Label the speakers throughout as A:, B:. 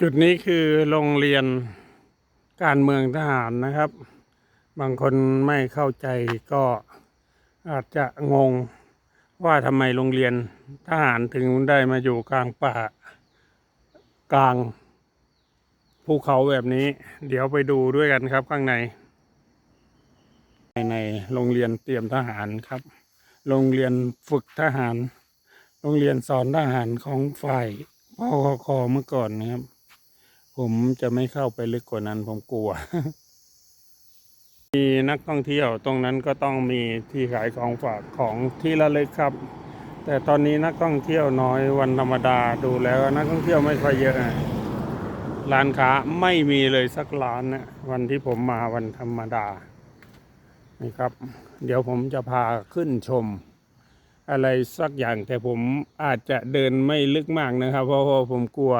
A: จุดนี้คือโรงเรียนการเมืองทหารนะครับ บางคนไม่เข้าใจก็อาจจะงงว่าทำไมโรงเรียนทหารถึงได้มาอยู่กลางป่ากลางภูเขาแบบนี้ เดี๋ยวไปดูด้วยกันครับข้างใน ในโรงเรียนเตรียมทหารครับ โรงเรียนฝึกทหาร โรงเรียนสอนทหารของฝ่ายพอคอเมื่อก่อนนะครับ ผมจะไม่เข้าไปลึกกว่านั้นผมกลัว มีนักท่องเที่ยวตรงนั้นก็ต้องมีที่ขายของฝากของที่ระลึกครับ แต่ตอนนี้นักท่องเที่ยวน้อยวันธรรมดาดูแล้วนักท่องเที่ยวไม่ค่อยเยอะร้านค้าไม่มีเลยสักร้านนะวันที่ผมมาวันธรรมดานี่ครับ เดี๋ยวผมจะพาขึ้นชม อะไรสักอย่างแต่ผมอาจจะเดินไม่ลึกมากนะครับ เพราะผมกลัว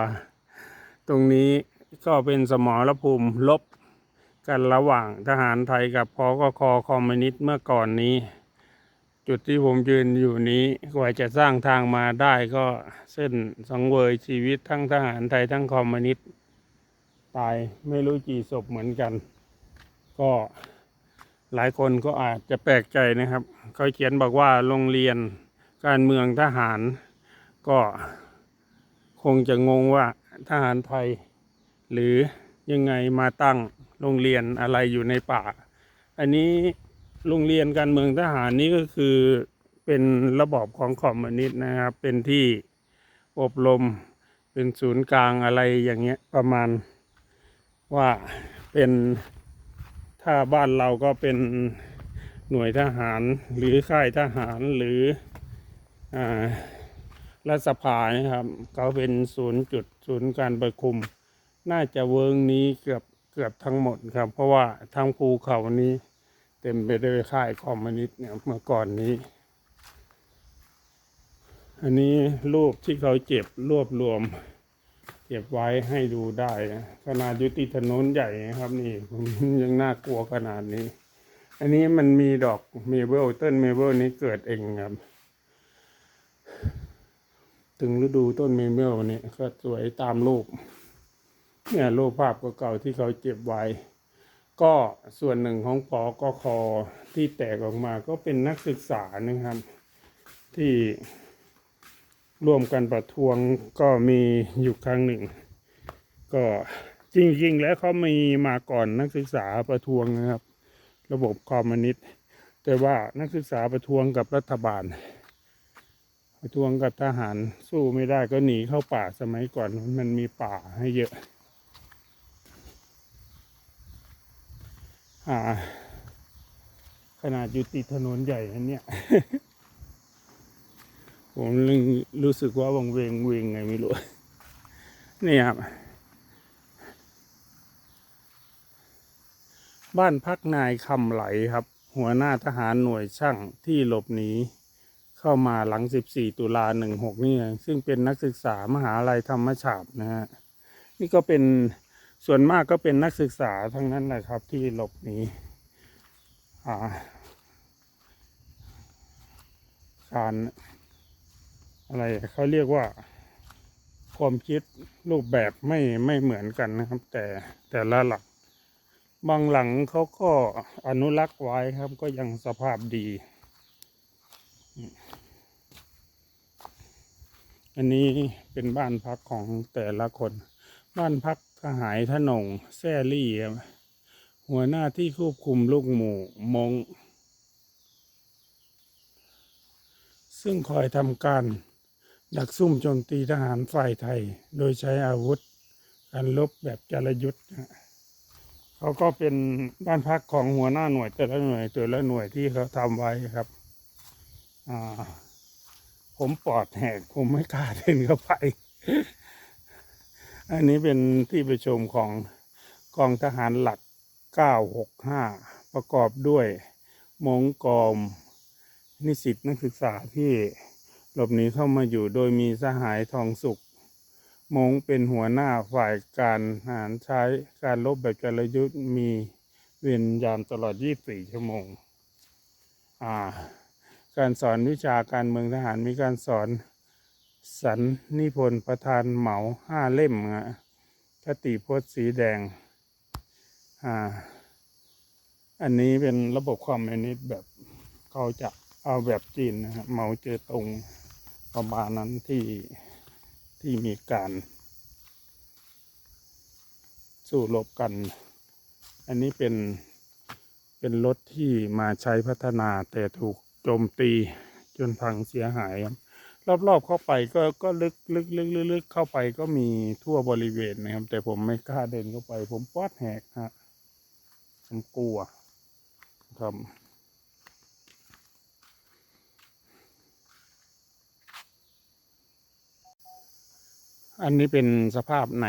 A: ตรงนี้ก็เป็นสมรภูมิลบกันระหว่างทหารไทยกับพกคคอมมิวนิสต์เมื่อก่อนนี้ จุดที่ผมยืนอยู่นี้กว่าจะสร้างทางมาได้ก็เส้นสังเวยชีวิตทั้งทหารไทยทั้งคอมมิวนิสต์ตายไม่รู้กี่ศพเหมือนกัน ก็หลายคนก็อาจจะแปลกใจนะครับ เขาเขียนบอกว่าโรงเรียนการเมืองทหาร ก็คงจะงงว่า ทหารไทย หรือยังไงมาตั้งโรงเรียนอะไรอยู่ในป่า อันนี้โรงเรียนการเมืองทหารนี้ก็คือเป็นระบอบของคอมมิวนิสต์นะครับ เป็นที่อบรมเป็นศูนย์กลางอะไรอย่างเงี้ยประมาณว่าเป็นถ้าบ้านเราก็เป็นหน่วยทหารหรือค่ายทหารหรืออรัฐสภานะครับเขาเป็นศูนย์จุด ศูนย์การประคุม น่าจะเวิร์งนี้เกือบเกือบทั้งหมดครับ เพราะว่าทั้งภูเขานี้ เต็มไปด้วยค่ายคอมมิวนิสต์เนี่ยเมื่อก่อนนี้ อันนี้รูปที่เขาเจ็บรวบรวม เก็บไว้ให้ดูได้นะขนาดยุติถนนใหญ่ครับนี่ยังน่ากลัวขนาดนี้ อันนี้มันมีดอกเมเบิลต้นเมเบิลนี้เกิดเองครับ ถึงฤดูต้นเมเมลวันนี้ก็สวยตามรูปเนี่ยรูปภาพเก่าๆที่เขาเก็บไว้ ก็ส่วนหนึ่งของปอกคอที่แตกออกมาก็เป็นนักศึกษานะครับ ที่ร่วมกันประท้วงก็มีอยู่ครั้งหนึ่ง ก็จริงๆ แล้วเขามีมาก่อนนักศึกษาประท้วงนะครับ ระบบคอมมิวนิสต์แต่ว่านักศึกษาประท้วงกับรัฐบาล ทวงกับทหารสู้ไม่ได้ก็หนีเข้าป่าสมัยก่อนมันมีป่าให้เยอะอ่า ขนาดอยู่ติดถนนใหญ่อันเนี้ยผมรู้รู้สึกว่าวังเวงเวงไงไม่รู้นี่ครับ บ้านพักนายคำไหลครับ หัวหน้าทหารหน่วยช่างที่หลบหนี เข้ามาหลัง 14 ตุลา 16 นี่เองซึ่งเป็นนักศึกษามหาลัยธรรมศาสตร์นะฮะนี่ก็เป็นส่วนมากก็เป็นนักศึกษาทั้งนั้นแหละครับที่หลบหนีการอะไรเขาเรียกว่า ความคิดรูปแบบไม่ไม่เหมือนกันนะครับ แต่แต่ละหลัก บางหลังเขาก็อนุรักษ์ไว้ครับก็ยังสภาพดี อันนี้เป็นบ้านพักของแต่ละคน บ้านพักทหารทนงแซ่ลี่หัวหน้าที่ควบคุมลูกหมู่มง ซึ่งคอยทำการดักซุ่มโจมตีทหารฝ่ายไทย โดยใช้อาวุธการลบแบบจารยุทธ์เขาก็เป็นบ้านพักของหัวหน้าหน่วยแต่ละหน่วยแต่ละหน่วยที่เขาทำไว้ครับ อ่า ผมปลอดแหกผมไม่กล้าเดินเข้าไป อันนี้เป็นที่ประชุมของกองทหารหลัก 965 ประกอบด้วยมงกอม นิสิตนักศึกษาที่หลบหนีเข้ามาอยู่โดยมีสหายทองสุข มงเป็นหัวหน้าฝ่ายการหารใช้การลบแบบจรยุทธ์มีเวรยามตลอด 24 ชั่วโมง อ่า การสอนวิชาการเมืองทหารมีการสอนสันนิพนธ์ประธานเหมาห้าเล่มฮะคติพจน์สีแดง อ่า อันนี้เป็นระบบคอมมิวนิสต์แบบเขาจะเอาแบบจีนนะครับเหมาเจอตรงประมาณนั้นที่ที่มีการ สู้รบกัน อันนี้เป็นเป็นรถที่มาใช้พัฒนาแต่ถูก โจมตีจนพังเสียหายครับรอบๆเข้าไปก็ก็ลึกลึกลึกลึกลึกเข้าไปก็มีทั่วบริเวณนะครับ แต่ผมไม่กล้าเดินเข้าไป ผมปอดแหกฮะผมกลัวครับอันนี้เป็นสภาพใน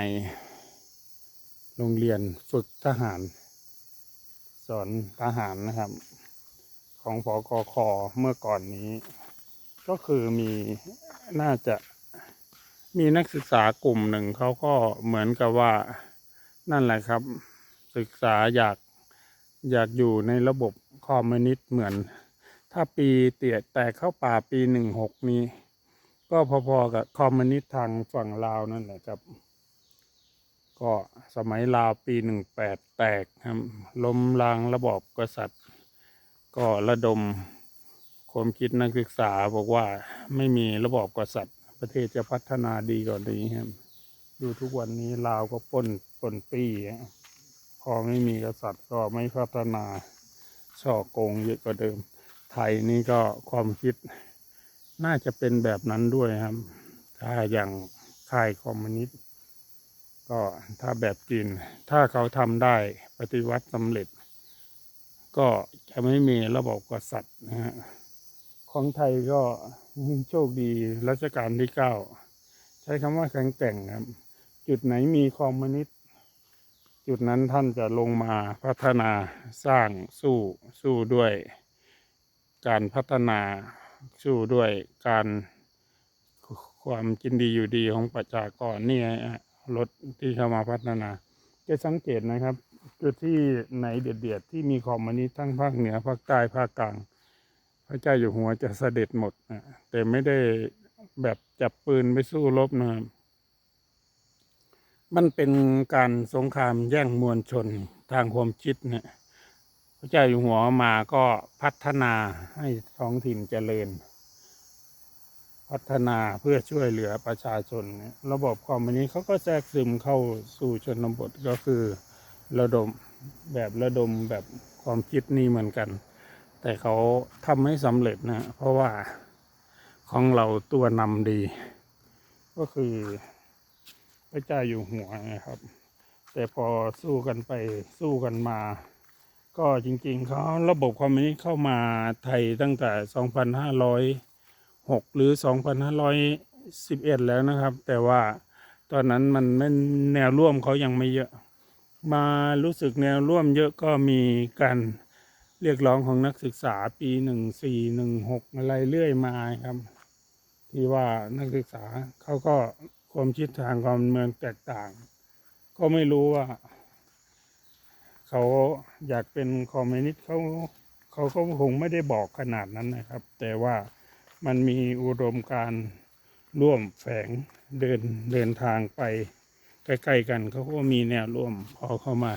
A: โรงเรียนฝึกทหาร สอนทหารนะครับ ของพอกคเมื่อก่อนนี้ ก็คือมีน่าจะมีนักศึกษากลุ่มหนึ่งเขาก็เหมือนกับว่านั่นแหละครับ ศึกษาอยากอยากอยู่ในระบบคอมมิวนิสต์เหมือน ถ้าปีเตียแตกเข้าป่าปีหนึ่งหกนี้ ก็พอๆกับคอมมิวนิสต์ทางฝั่งลาวนั่นแหละครับ ก็สมัยลาวปีหนึ่งแปดแตกครับล้มล้างระบอบกษัตริย์ ก็ระดมความคิดนักศึกษาบอกว่าไม่มีระบอบกษัตริย์ประเทศจะพัฒนาดีกว่านี้ครับดูทุกวันนี้ลาวก็ปล้นปล้นปี้ฮะพอไม่มีกษัตริย์ก็ไม่พัฒนาช่อโกงเยอะกว่าเดิม ไทยนี่ก็ความคิดน่าจะเป็นแบบนั้นด้วยครับ ถ้าอย่างค่ายคอมมิวนิสต์ก็ถ้าแบบจีนถ้าเขาทำได้ปฏิวัติสำเร็จ ก็จะไม่มีระบบกษัตริย์นะฮะของไทยก็โชคดีรัชกาลที่เก้าใช้คำว่าแข็งแกร่งครับ จุดไหนมีคอมมิวนิสต์จุดนั้นท่านจะลงมาพัฒนาสร้างสู้สู้ด้วย การพัฒนาสู้ด้วยการความกินดีอยู่ดีของประชากรนี่ฮะรถที่เข้ามาพัฒนา จะสังเกตนะครับ จุดที่ไหนเด็ดๆที่มีคอมมิวนิสต์ทั้งภาคเหนือภาคใต้ภาคกลาง พระเจ้าอยู่หัวจะเสด็จหมดนะแต่ไม่ได้แบบจับปืนไปสู้รบนะครับมันเป็นการสงครามแย่งมวลชนทางความคิดเนี่ยพระเจ้าอยู่หัวมาก็พัฒนาให้ท้องถิ่นเจริญ พัฒนาเพื่อช่วยเหลือประชาชน ระบบคอมมิวนิสต์เขาก็แทรกซึมเข้าสู่ชนบทก็คือ ระดมแบบระดมแบบความคิดนี่เหมือนกัน แต่เขาทำให้สำเร็จนะ เพราะว่าของเราตัวนำดี ก็คือพระเจ้าอยู่หัวนะครับ แต่พอสู้กันไปสู้กันมา ก็จริงๆเขาระบบคอมมิวนิสต์เข้ามาไทยตั้งแต่ 2,506 หรือ 2,511 แล้วนะครับ แต่ว่าตอนนั้นมันไม่แนวร่วมเขายังไม่เยอะ มารู้สึกแนวร่วมเยอะก็มีการเรียกร้องของนักศึกษาปีหนึ่งสี่หนึ่งหกอะไรเรื่อยมาครับ ที่ว่านักศึกษาเขาก็ความคิดทางการเมืองแตกต่าง ก็ไม่รู้ว่า เขาอยากเป็นคอมมิวนิสต์เขาเขาก็คงไม่ได้บอกขนาดนั้นนะครับ แต่ว่ามันมีอุดมการร่วมแฝงเดินเดินทางไป ใกล้ๆกันเขาก็มีแนวร่วมพอเข้ามา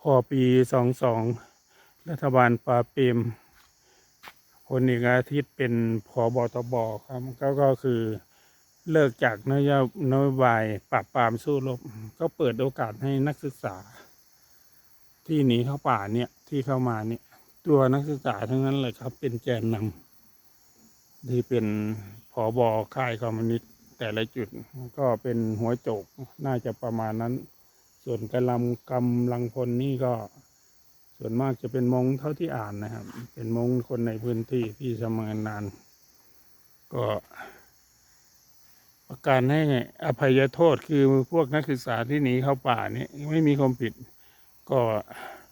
A: พอปีสองสองรัฐบาลปราบปมพลเอกอาทิตย์เป็นผอบอตบครับก็ก็คือเลิกจากนโยนโยบายปราบปรามสู้รบก็เปิดโอกาสให้นักศึกษา ที่หนีเข้าป่าเนี่ยที่เข้ามาเนี่ย ตัวนักศึกษาทั้งนั้นเลยครับ เป็นแกนนำที่เป็นผอบอค่ายคอมมิวนิสต์ แต่ละจุดก็เป็นหัวโจกน่าจะประมาณนั้น ส่วนกำลังกำลังพลนี่ก็ ส่วนมากจะเป็นมงเท่าที่อ่านนะครับ เป็นมงคนในพื้นที่ที่ทำงานนาน ก็ประกาศให้อภัยโทษคือพวกนักศึกษาที่หนีเข้าป่านี่ไม่มีความผิดก็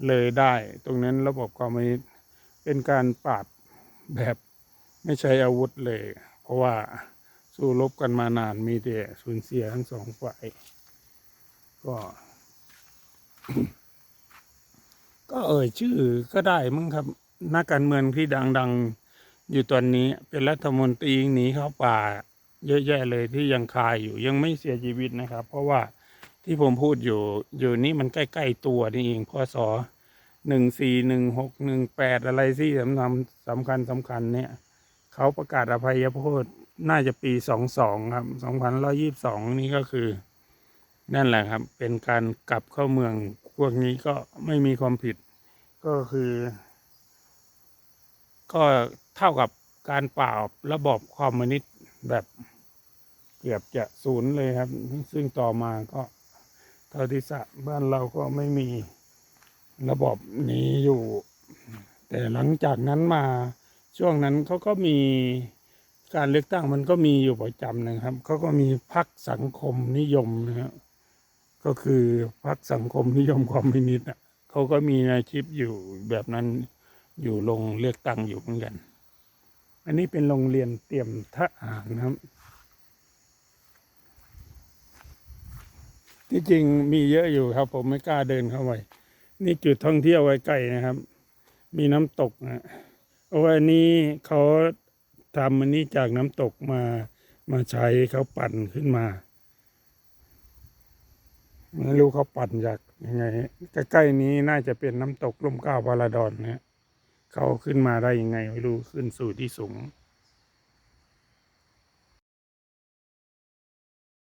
A: เลยได้ ตรงนั้นระบบความมิตเป็นการปราบแบบไม่ใช้อาวุธเลย เพราะว่า สู้รบกันมานานมีแต่สูญเสียทั้งสองฝ่าย ก็ ก็เอ่ยชื่อก็ได้มั้งครับ นักการเมืองที่ดังๆ อยู่ตอนนี้เป็นรัฐมนตรีหนีเข้าป่า เยอะแยะเลยที่ยังคายอยู่ยังไม่เสียชีวิตนะครับ เพราะว่าที่ผมพูดอยู่อยู่นี่มันใกล้ ๆ ตัวนี่เองพศหนึ่งสี่หนึ่งหกหนึ่งแปดอะไรที่สำคัญสำคัญสำคัญเนี่ย เขาประกาศอภัยโทษ น่าจะปีสองสองครับสองพันร้อยี่สิบสองนี่ก็คือ นั่นแหละครับ เป็นการกลับเข้าเมืองพวกนี้ก็ไม่มีความผิด ก็คือ ก็เท่ากับการปล่าบระบอบคอมมิวนิสต์แบบเกือบจะศูนย์เลยครับ ซึ่งต่อมาก็เท่าที่ทราบบ้านเราก็ไม่มีระบบนี้อยู่ แต่หลังจากนั้นมาช่วงนั้นเขาก็มี การเลือกตั้งมันก็มีอยู่ประจำนะครับเขาก็มีพรรคสังคมนิยมนะครับก็คือพรรคสังคมนิยมคอมมิวนิสต์อะเขาก็มีอาชีพอยู่แบบนั้นอยู่ลงเลือกตั้งอยู่เหมือนกัน อันนี้เป็นโรงเรียนเตรียมทหารนะครับ ที่จริงมีเยอะอยู่ครับ ผมไม่กล้าเดินเข้าไปนี่จุดท่องเที่ยวไว้ใกล้นะครับ มีน้ำตกนะเพราะว่านี้เขา ทำอันนี้จากน้ำตกมามาใช้เขาปั่นขึ้นมาไม่รู้เขาปั่นจากยังไงใกล้ๆนี้น่าจะเป็นน้ำตกล่มเกล้าพาราดอนนะเขาขึ้นมาได้ยังไงไม่รู้ขึ้นสู่ที่สูง